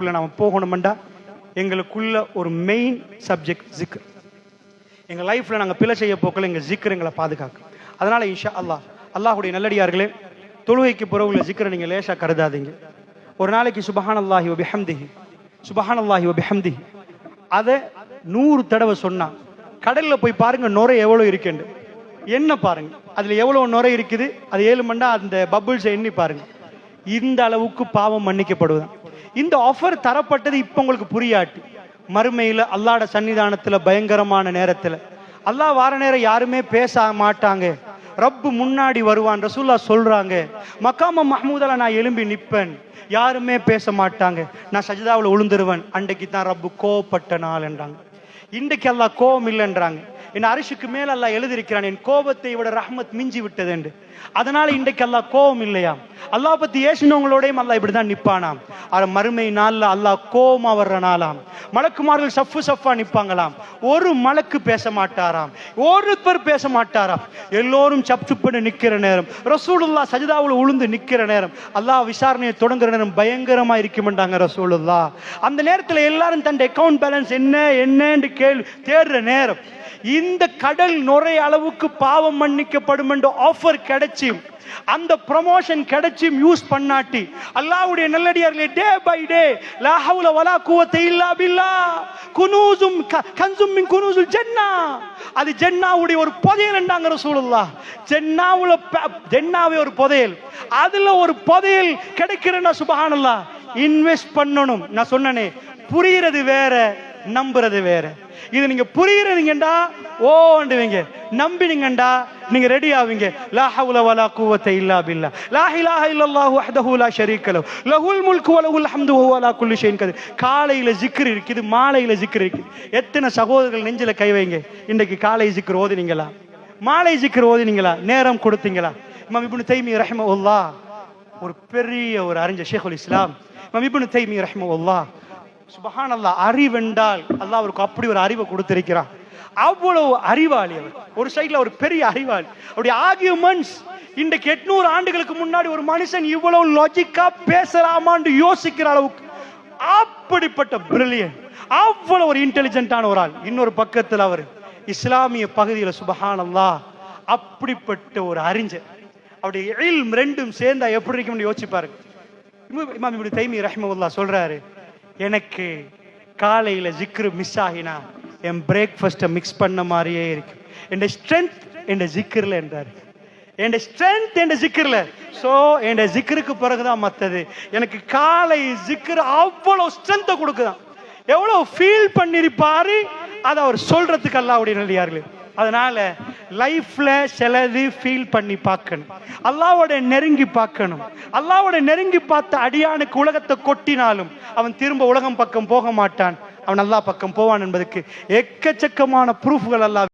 உள்ள நாம போகணுமெண்டா? எங்களுக்குள்ள ஒரு மெயின் சப்ஜெக்ட் ஜிக்ர் எங்கள் லைஃப்பில் நாங்கள் பிழை செய்ய போக்கில் எங்கள் ஜிக்ர் எங்களை பாதுகாக்கும். அதனால் இன்ஷா அல்லாஹ் அல்லாஹுடைய நல்லடியார்களே தொழுகைக்கு பிறகுள்ள ஜிக்ரை நீங்கள் லேசாக கருதாதீங்க. ஒரு நாளைக்கு சுபஹான் அல்லாஹி ஒபி ஹம்திஹி சுபஹான் அல்லாஹி ஒபி அதை நூறு தடவை சொன்னா கடலில் போய் பாருங்க நுரை எவ்வளோ இருக்குண்டு என்ன பாருங்க? அதில் எவ்வளோ நுரை இருக்குது? அது ஏழு மண்டா அந்த பபுள்ஸை எண்ணி பாருங்க. இந்த அளவுக்கு பாவம் மன்னிக்கப்படுவதான் இந்த ஆஃபர் தரப்பட்டது இப்போ உங்களுக்கு புரியாட்டு. மறுமையில் அல்லாட சன்னிதானத்துல பயங்கரமான நேரத்துல. அல்லாஹ் வார நேரம் யாருமே பேச மாட்டாங்க. ரப்பு முன்னாடி வருவான் ரசூல்லா சொல்றாங்க. மக்காம மஹமூதால நான் எழும்பி நிப்பேன். யாருமே பேச மாட்டாங்க. நான் சஜிதாவில் உளுந்துருவேன். அன்றைக்கு தான் ரப்பு கோவப்பட்ட நாள் என்றாங்க. இன்றைக்கு எல்லாம் கோபம் இல்லைன்றாங்க. என் அரிசிக்கு மேல் அல்லாஹ் எழுதியிருக்கிறான் என் கோபத்தை விட ரஹ்மத் மிஞ்சி விட்டது என்று. அதனால இன்றைக்கு அல்லாஹ் கோபம் இல்லையா? அல்லாஹ் பத்தி ஏசினவங்களோடையும் அல்லாஹ் இப்படிதான் நிப்பானாம். அது மறுமை நாள்ல அல்லாஹ் கோபமா வர்ற நாளாம். மலக்குமார்கள் சஃப்பு சஃபா நிப்பாங்களாம். ஒரு மலக்கு பேச மாட்டாராம். ஒருத்தர் பேச மாட்டாராம். எல்லோரும் சப்சுப்பன்னு நிக்கிற நேரம். ரசூலுல்லா சஜிதாவில் உளுந்து நிக்கிற நேரம். அல்லாஹ் விசாரணையை தொடங்குற நேரம் பயங்கரமா இருக்குமெண்டாங்க ரசூலுல்லா அந்த நேரத்துல எல்லாரும் தன் அக்கவுண்ட் பேலன்ஸ் என்ன என்னன்னு கேள்வி தேடுற நேரம். இந்த கடல் நுரை அளவுக்கு பாவம் மன்னிக்கப்படும் என்ற ஆஃபர் கிடைச்சி அந்த ப்ரமோஷன் கிடைச்சும் யூஸ் பண்ணாட்டி அல்லாஹ்வுடைய நல்லடியார்களே டே பை டே லா ஹவுல வலா குவத்த இல்லா பில்லா குனூசும் க- கன்சும் மின் குனூசுல் ஜன்னா. அது ஜென்னாவுடைய ஒரு புதையல் என்றாங்க ரசூலுல்லா ஜென்னாவுல ஜென்னாவே ஒரு புதையல். அதுல ஒரு புதையல் கிடைக்கிறன்னா சுபஹானல்லா இன்வெஸ்ட் பண்ணணும். நான் சொன்னனே புரிகிறது வேற நம்புறது வேற. இது நீங்க புரியுறீங்கடா ஓண்டுவீங்க நம்பினீங்கடா நீங்க ரெடி ஆவீங்க. லா ஹவுல வலா குவத்த இல்லா பில்லா. லா இலாஹ இல்லல்லாஹு வஹ்தஹு லா ஷரீக்க லஹு. லஹுல் முல்கு வ லஹுல் ஹம்து வ அலா குல்லி ஷைன் கதீர். காலையில ஜிக்ர் இருக்குது மாலையில ஜிக்ர் இருக்குது. எத்தனை சகோதரர்கள் நெஞ்சில கை வைங்க. இன்னைக்கு காலை ஜிக்ர் ஓதுனீங்களா? மாலை ஜிக்ர் ஓதுனீங்களா? நேரம் கொடுத்தீங்களா? இமாம் இப்னு தைமி ரஹ்மத்துல்லாஹ் ஒரு பெரிய ஒரு அறிஞர் ஷேகுல் இஸ்லாம். இமாம் இப்னு தைமி ரஹ்மத்துல்லாஹ் சுபஹான் அல்லா அறிவென்றால் அல்லாஹ் அவருக்கு அப்படி ஒரு அறிவை கொடுத்திருக்கிறான். அவ்வளவு அறிவாளி அவர் ஒரு சைடுல ஒரு பெரிய அறிவாளி. அவருடைய ஆர்கியூமெண்ட்ஸ் இன்றைக்கு எட்நூறு ஆண்டுகளுக்கு முன்னாடி ஒரு மனுஷன் இவ்வளவு லாஜிக்கா பேசலாமான்னு யோசிக்கிற அளவுக்கு அப்படிப்பட்ட பிரில்லியன் அவ்வளவு ஒரு இன்டெலிஜென்ட்டான ஒரு ஆள். இன்னொரு பக்கத்தில் அவர் இஸ்லாமிய பகுதியில் சுபஹான் அப்படிப்பட்ட ஒரு அறிஞர். அவருடைய இல்ம் ரெண்டும் சேர்ந்தா எப்படி இருக்கும்னு யோசிச்சு பாருங்க இமாம் இப்படி தைமி ரஹிமவுல்லா சொல்றாரு எனக்கு காலையில் ஜிக்ரு மிஸ் ஆகினா என் பிரேக்ஃபாஸ்ட்டை மிக்ஸ் பண்ண மாதிரியே இருக்கு. என் ஸ்ட்ரென்த் என் ஜிக்ரில் என்றார். என் ஸ்ட்ரென்த் என் ஜிக்ரில் ஸோ என் ஜிக்ருக்கு பிறகுதான் மற்றது. எனக்கு காலை ஜிக்ரு அவ்வளோ ஸ்ட்ரென்த்தை கொடுக்குதான். எவ்வளோ ஃபீல் பண்ணியிருப்பாரு அதை அவர் சொல்றதுக்கு அல்லாவுடைய நல்லியார்களே அதனால லைஃப்ல சிலது ஃபீல் பண்ணி பார்க்கணும். அல்லாவோட நெருங்கி பார்க்கணும். அல்லாவோட நெருங்கி பார்த்த அடியானுக்கு உலகத்தை கொட்டினாலும் அவன் திரும்ப உலகம் பக்கம் போக மாட்டான். அவன் அல்லா பக்கம் போவான் என்பதற்கு எக்கச்சக்கமான ப்ரூஃப்கள் எல்லாம்